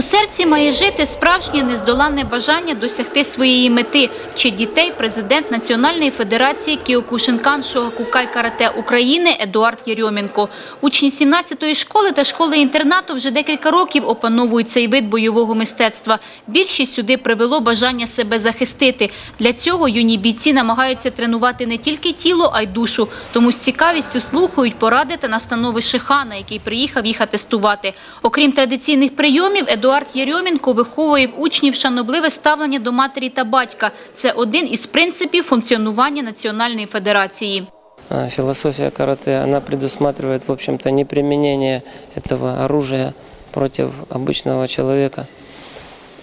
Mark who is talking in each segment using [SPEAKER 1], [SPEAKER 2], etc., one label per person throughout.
[SPEAKER 1] У серці має жити справжнє нездоланне бажання досягти своєї мети. Чи дітей президент Національної федерації Кіокушинкан Шогакукай Карате України Едуард Єрьомінко. Учні 17-ї школи та школи-інтернату вже декілька років опановують цей вид бойового мистецтва. Більшість сюди привело бажання себе захистити. Для цього юні бійці намагаються тренувати не тільки тіло, а й душу. Тому з цікавістю слухають поради та настанови Шихана, який приїхав їх атестувати. Окрім традиційних прийомів, Едуард Єрьомінко виховує в учнів шанобливе ставлення до матері та батька. Це один із принципів функціонування Національної федерації.
[SPEAKER 2] А, Философия карате, она предусматривает, в общем-то, не применение этого оружия против обычного человека.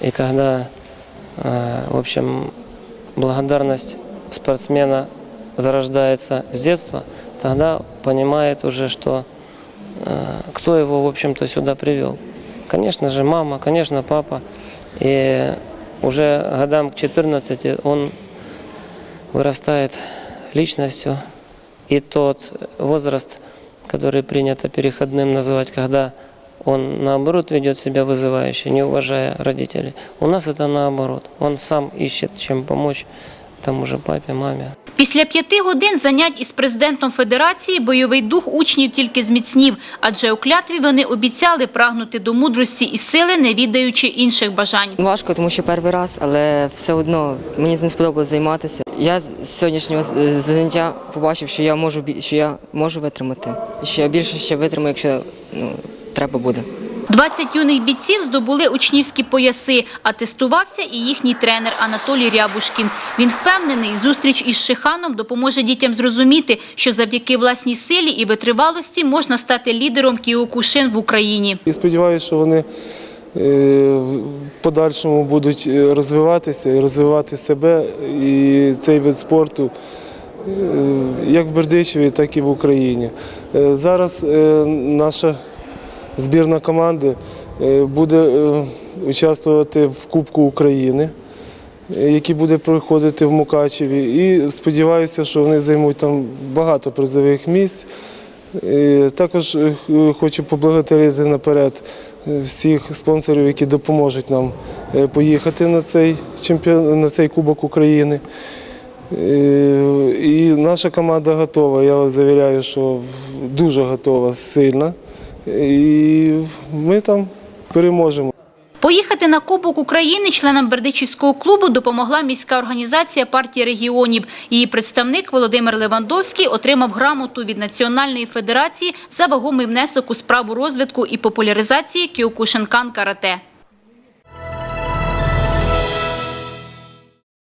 [SPEAKER 2] И когда, в общем, благодарность спортсмена зарождается с детства, тогда понимает уже, что кто его, в общем-то, сюда привел. Конечно же, мама, конечно, папа. И уже годам к 14 он вырастает личностью. И тот возраст, который принято переходным называть, когда он наоборот ведет себя вызывающе, не уважая родителей. У нас это наоборот. Он сам ищет, чем помочь тому же папе, маме.
[SPEAKER 1] Після п'яти годин занять із президентом федерації бойовий дух учнів тільки зміцнів, адже у клятві вони обіцяли прагнути до мудрості і сили, не віддаючи інших бажань.
[SPEAKER 3] Важко, тому що перший раз, але все одно мені з ним сподобалось займатися. Я з сьогоднішнього заняття побачив, що я можу бі- що я можу витримати, що я більше ще витримаю, якщо ну, треба буде.
[SPEAKER 1] 20 юних бійців здобули учнівські пояси, а тестувався і їхній тренер Анатолій Рябушкін. Він впевнений, зустріч із Шиханом допоможе дітям зрозуміти, що завдяки власній силі і витривалості можна стати лідером Кіокушин в Україні.
[SPEAKER 4] І сподіваюся, що вони е, в подальшому будуть е, розвиватися і розвивати себе і цей вид спорту е, як в Бердичеві, так і в Україні. Зараз наша збірна команди е, буде е, участвувати в Кубку України, е, який буде проходити в Мукачеві. І сподіваюся, що вони займуть там багато призових місць. Також хочу поблагодарити наперед всіх спонсорів, які допоможуть нам поїхати на цей чемпіон, на цей Кубок України. І наша команда готова. Я вас завіряю, що дуже готова, сильна. І ми там переможемо.
[SPEAKER 1] Поїхати на Кубок України членам Бердичівського клубу допомогла міська організація партії регіонів. Її представник Володимир Левандовський отримав грамоту від Національної федерації за вагомий внесок у справу розвитку і популяризації Кіокушенкан карате.